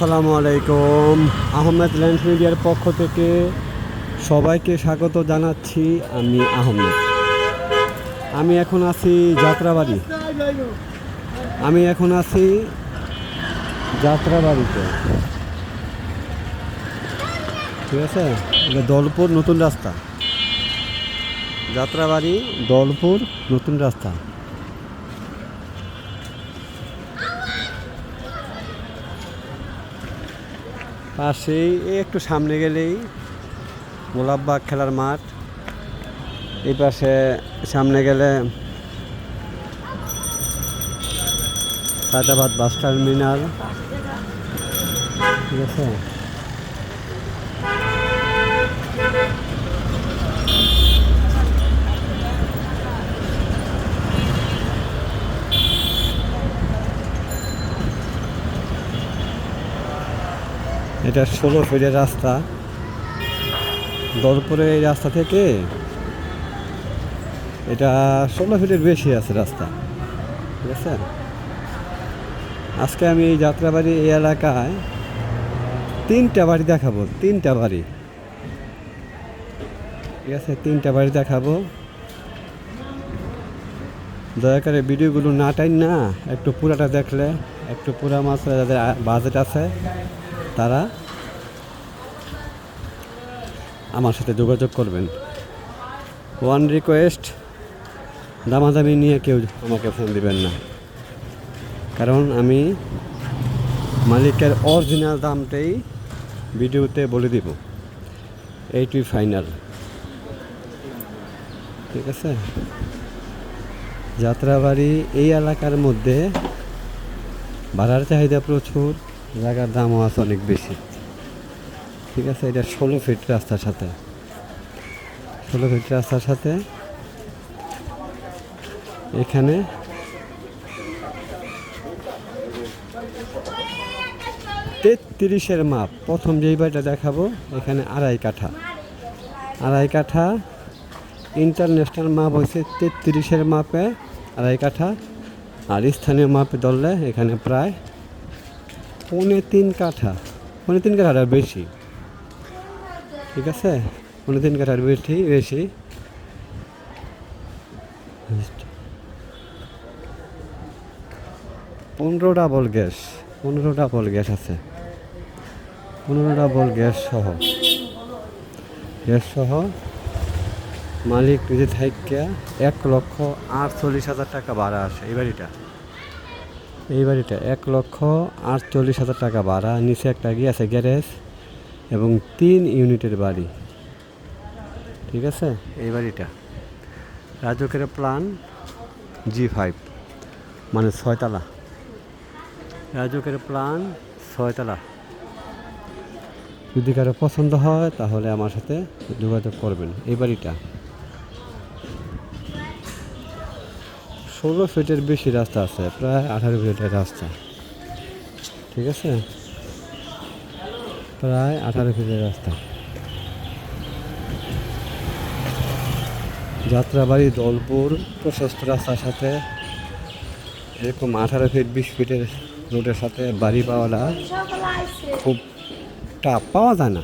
আসসালামু আলাইকুম। আহমেদ ল্যান্ড মিডিয়ার পক্ষ থেকে সবাইকে স্বাগত জানাচ্ছি আমি আহমেদ। আমি এখন আছি যাত্রাবাড়ি। আমি এখন আছি যাত্রাবাড়িতে। ঠিক আছে? এটা দলপুর নতুন রাস্তা। যাত্রাবাড়ি দলপুর নতুন রাস্তা। পাশেই একটু সামনে গেলেই গোলাপবাগ খেলার মাঠ। এই পাশে সামনে গেলে সাদাবাদ বাস টার্মিনাল। ঠিক আছে? এটা ষোলো ফিটের রাস্তা। দরপুরে এই রাস্তা থেকে এটা ষোলো ফিটের বেশি আছে রাস্তা। ঠিক আছে? আজকে আমি এই যাত্রাবাড়ি এই এলাকায় তিনটা বাড়ি দেখাবো, তিনটা বাড়ি। ঠিক আছে? তিনটা বাড়ি দেখাবো। দয়া করে ভিডিওগুলো না টাইন না, একটু পুরাটা দেখলে, একটু পুরা মাছ, যাদের বাজেট আছে তারা আমার সাথে যোগাযোগ করবেন। ওয়ান রিকোয়েস্ট দামাদামি নিয়ে কেউ আমাকে ফোন দিবেন না। কারণ আমি মালিকের অরিজিনাল দামটাই ভিডিওতে বলে দিব। এইটুই ফাইনাল ঠিক আছে? যাত্রাবাড়ি এই এলাকার মধ্যে ভাড়ার চাহিদা প্রচুর। জায়গার দামও আছে অনেক বেশি। ঠিক আছে, এটা ষোলো ফিট রাস্তার সাথে। ষোলো ফিট রাস্তার সাথে এখানে তেত্রিশের মাপ। প্রথম যেই বাড়িটা দেখাবো, এখানে আড়াই কাঠা। আড়াই কাঠা ইন্টারন্যাশনাল মাপ হচ্ছে তেত্রিশের মাপে আড়াই কাঠা, আর স্থানীয় মাপে ধরলে এখানে প্রায় পৌনে তিন কাঠা, পৌনে তিন কাঠার বেশি। ঠিক আছে? পৌনে তিন কাঠার বেশি বেশি। পনেরো ডাবল গ্যাস পনেরো ডাবল গ্যাস আছে। পনেরো ডাবল গ্যাস সহ। গ্যাস সহ মালিক নিজে থাইকা এক লক্ষ আটচল্লিশ হাজার টাকা ভাড়া আসে এই বাড়িটা। এই বাড়িটা এক লক্ষ আটচল্লিশ হাজার টাকা ভাড়া, নিচে একটা গিয়ে আছে, গ্যারেজ এবং তিন ইউনিটের বাড়ি। ঠিক আছে? এই বাড়িটা। রাজকের প্লান জি ফাইভ মানে ছয়তলা। রাজকের প্লান ছয়তলা। যদি কারও পছন্দ হয়, তাহলে আমার সাথে যোগাযোগ করবেন। এই বাড়িটা। ষোলো ফিটের বেশি রাস্তা আছে, প্রায় আঠারো ফিটের রাস্তা। ঠিক আছে? প্রায় আঠারো ফিটের রাস্তা। যাত্রাবাড়ি দলপুর প্রশস্ত রাস্তার সাথে, এরকম আঠারো ফিট, বিশ ফিটের রোডের সাথে বাড়ি পাওয়াটা খুব টাপ পাওয়া যায় না।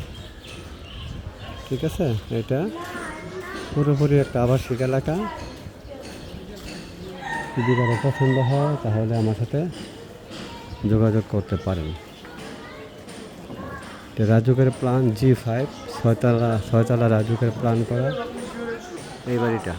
ঠিক আছে? এটা পুরোপুরি একটা আবাসিক এলাকা। যদি কারও পছন্দ হয়, তাহলে আমার সাথে যোগাযোগ করতে পারেন। রাজুকের প্ল্যান জি ফাইভ ছয়তলা ছয়তলা রাজুকের প্ল্যান করা। এই বাড়িটা।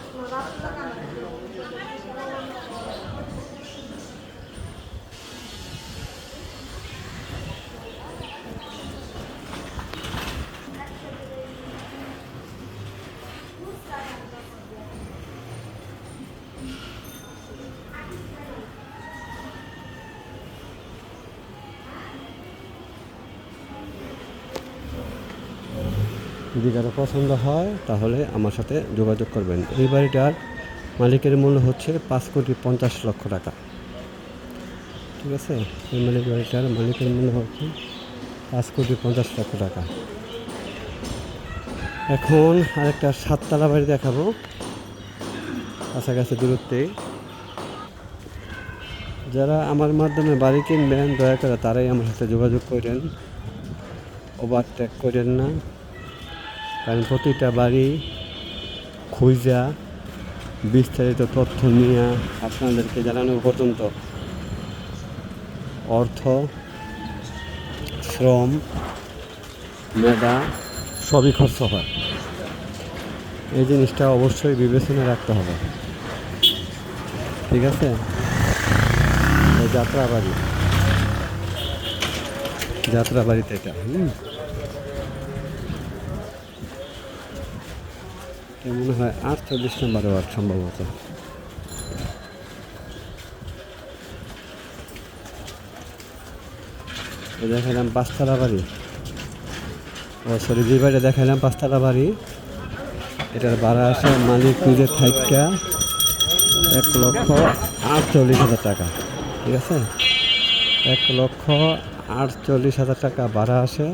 যদি কারও পছন্দ হয়, তাহলে আমার সাথে যোগাযোগ করবেন। এই বাড়িটার মালিকের মূল্য হচ্ছে পাঁচ কোটি পঞ্চাশ লক্ষ টাকা। ঠিক আছে? এই মালিক বাড়িটার মালিকের মূল্য হচ্ছে পাঁচ কোটি পঞ্চাশ লক্ষ টাকা। এখন আরেকটা সাততলা বাড়ি দেখাবো। কাছাকাছি দূরত্বে। যারা আমার মাধ্যমে বাড়ি কিনবেন, দয়া করে তারাই আমার সাথে যোগাযোগ করেন। ওভারটেক করেন না। কারণ প্রতিটা বাড়ি খুঁজা, বিস্তারিত তথ্য নিয়ে আপনাদেরকে জানানো পর্যন্ত। অর্থ, শ্রম, মেধা, সবই খরচ হয়। এই জিনিসটা অবশ্যই বিবেচনা রাখতে হবে। ঠিক আছে? এই যাত্রাবাড়ি। যাত্রাবাড়িতে এটা, হুম? মনে হয় আটচল্লিশ নম্বরে ওয়ার্ড সম্ভবত। দেখালাম পাঁচতলা বাড়ি। ও সরি যে বাড়িটা দেখালাম পাঁচতলা বাড়ি, এটার ভাড়া আছে মালিক নিজের থাইকা এক লক্ষ আটচল্লিশ হাজার টাকা, ঠিক আছে? এক লক্ষ আটচল্লিশ হাজার টাকা ভাড়া আছে,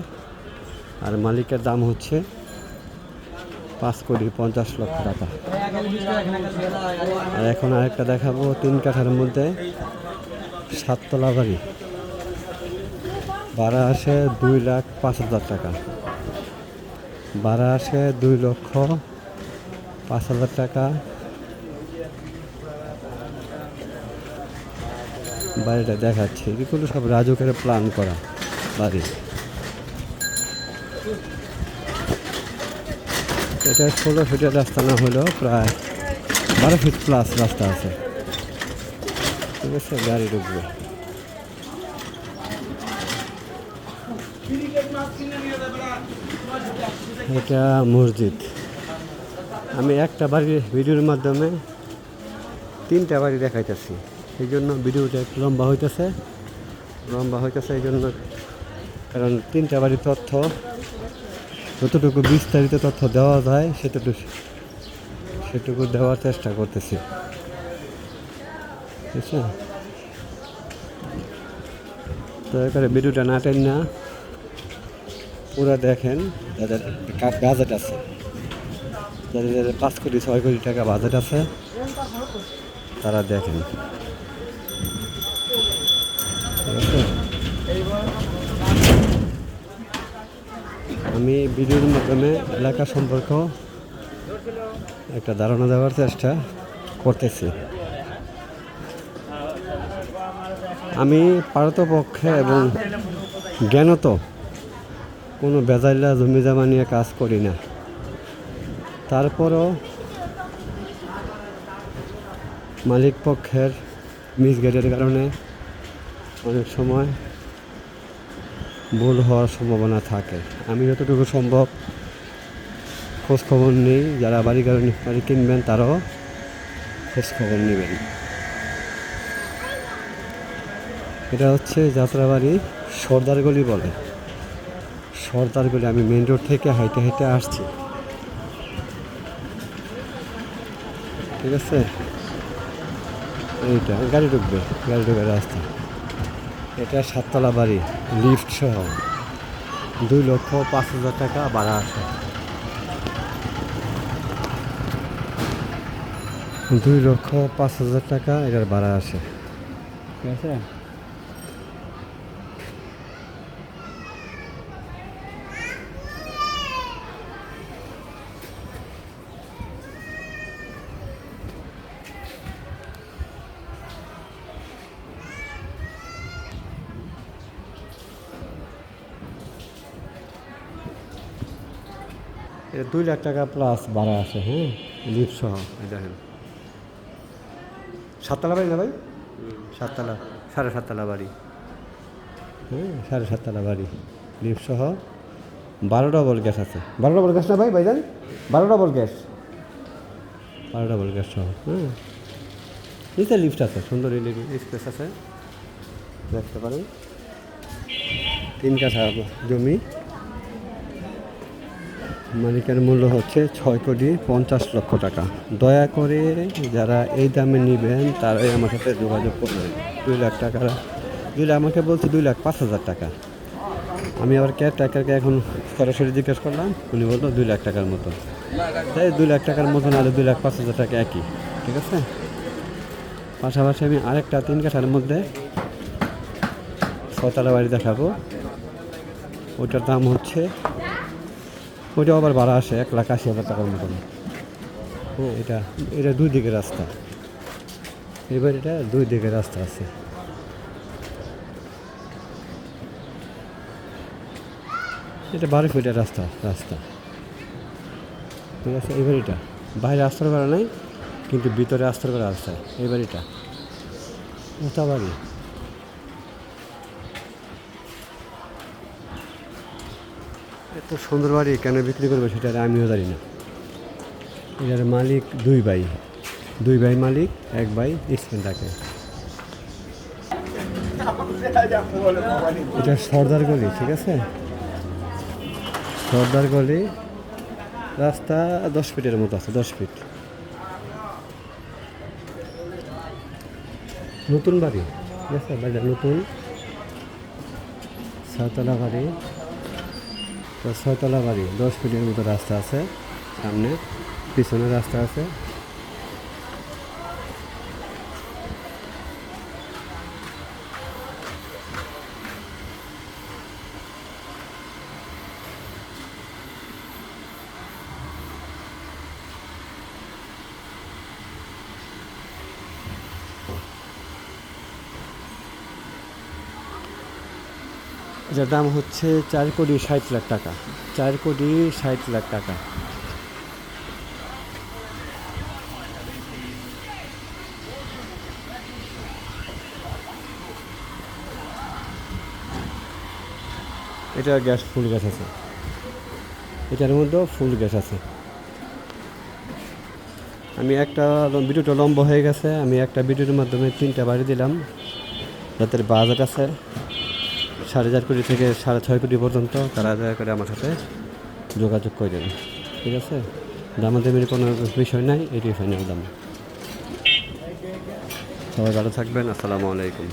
আর মালিকের দাম হচ্ছে পাঁচ কোটি পঞ্চাশ লক্ষ টাকা। আর এখন আরেকটা দেখাবো তিন কাঠার মধ্যে সাততলা বাড়ি। ভাড়া আসে দুই লাখ পাঁচ হাজার টাকা। ভাড়া আসে দুই লক্ষ পাঁচ হাজার টাকা। বাড়িটা দেখাচ্ছে। এগুলো সব রাজুকের প্ল্যান করা বাড়ি। এটা ষোলো ফিটের রাস্তা না হলেও প্রায় বারো ফিট প্লাস রাস্তা আছে। ঠিক আছে, গাড়ি ঢুকবে। এটা মসজিদ। আমি একটা বাড়ির ভিডিওর মাধ্যমে তিনটা বাড়ি দেখাইতেছি। এই জন্য ভিডিওটা একটু লম্বা হইতেছে। লম্বা হইতেছে এই জন্য, কারণ তিনটা বাড়ির তথ্য যতটুকু বিস্তারিত তথ্য দেওয়া যায়, সেটুকু সেটুকু দেওয়ার চেষ্টা করতেছি। দয়া করে ভিডিওটা না টেন না, পুরো দেখেন যাদের বাজেট আছে। যাদের যাদের পাঁচ কোটি, ছয় কোটি টাকা বাজেট আছে, তারা দেখেন ঠিক আছে? আমি ভিডিওর মাধ্যমে এলাকা সম্পর্ক একটা ধারণা দেওয়ার চেষ্টা করতেছি। আমি পারতপক্ষে এবং জ্ঞানত কোনো বেজাইলা জমি জমা নিয়ে কাজ করি না। তারপরও মালিক পক্ষের মিসগাইডের কারণে অনেক সময় ভুল হওয়ার সম্ভাবনা থাকে। আমি যতটুকু সম্ভব খোঁজ খবর নেই, যারা বাড়ি গাড়ি বাড়ি কিনবেন তারাও খোঁজ খবর নেবেন। এটা হচ্ছে যাত্রাবাড়ি সর্দার গলি বলে। সর্দার গলি, আমি মেন রোড থেকে হাইটে হাইটে আসছি। ঠিক আছে? এইটা, গাড়ি ঢুকবে গাড়ি ঢুকবে রাস্তা। এটা সাততলা বাড়ি, লিফট সহ। দুই লক্ষ পাঁচ হাজার টাকা ভাড়া আসে। দুই লক্ষ পাঁচ হাজার টাকা এটার ভাড়া আসে। ঠিক আছে? এটা দুই লাখ টাকা প্লাস ভাড়া আছে হ্যাঁ? লিফট সহ দেখেন। সাততলা বাড়ি না ভাই? সাততলা, সাড়ে সাততলা বাড়ি। হ্যাঁ সাড়ে সাততলা বাড়ি। লিফট সহ, বারো ডবল গ্যাস আছে। বারো ডবল গ্যাস না ভাই, ভাইজান? বারো ডবল গ্যাস বারো ডবল গ্যাস সহ হ্যাঁ। নিচে লিফট আছে, সুন্দর স্পেস আছে। দেখতে পারেন। তিন কাঠা জমি। মালিকের মূল্য হচ্ছে ছয় কোটি পঞ্চাশ লক্ষ টাকা। দয়া করে যারা এই দামে নেবেন, তারাই আমার সাথে যোগাযোগ করবেন দুই লাখ টাকা দুই লাখ, আমাকে বলছে দুই লাখ পাঁচ হাজার টাকা। আমি আবার ক্যার টাকাকে এখন সরাসরি জিজ্ঞেস করলাম, উনি বলল দুই লাখ টাকার মতো। তাই দুই লাখ টাকার মতো নাহলে দুই লাখ পাঁচ হাজার টাকা একই, ঠিক আছে? পাশাপাশি আমি আরেকটা তিন কাঠার মধ্যে ছতলা বাড়ি দেখাবো। ওটার দাম হচ্ছে ওইটাও আবার ভাড়া আসে এক লাখ আশি হাজার টাকার মতন। এটা এটা দুই দিকের রাস্তা। এবার এটা দুই দিকের রাস্তা আছে। এটা বারো ফিটের রাস্তা রাস্তা। ঠিক আছে, এবার এটা। বাইরে আস্তর করা নাই, কিন্তু ভিতরে আস্তর করা আছে। এবার এটা। ওটা বাড়ি। এত সুন্দর বাড়ি কেন বিক্রি করবে সেটা আমিও জানি না। এটার মালিক দুই ভাই। দুই ভাই মালিক, এক ভাই স্পেন থাকে। এটা সর্দার গলি, ঠিক আছে? সর্দার গলি, রাস্তা দশ ফিটের মতো আছে, দশ ফিট। নতুন বাড়ি, ঠিক আছে? বাড়িটা নতুন। ছয়তলা বাড়ি। তো ছয়তলা বাড়ি দশ ফিটের মতো রাস্তা আছে সামনে পিছনে রাস্তা আছে। এটার দাম হচ্ছে চার কোটি ষাট লাখ টাকা। চার কোটি ষাট লাখ টাকা। এটা গ্যাস, ফুল গ্যাস আছে। এটার মধ্যেও ফুল গ্যাস আছে। আমি একটা ভিডিওটা লম্বা হয়ে গেছে। আমি একটা ভিডিওর মাধ্যমে তিনটা বাড়ি দিলাম। যাদের বাজেট আছে সাড়ে চার কোটি থেকে সাড়ে ছয় কোটি পর্যন্ত তারা দয়া করে আমার সাথে যোগাযোগ করে দেবে ঠিক আছে? দামাদামির কোনো বিষয় নাই এটি ফাইনাল দাম। সবাই ভালো থাকবেন, আসসালামু আলাইকুম।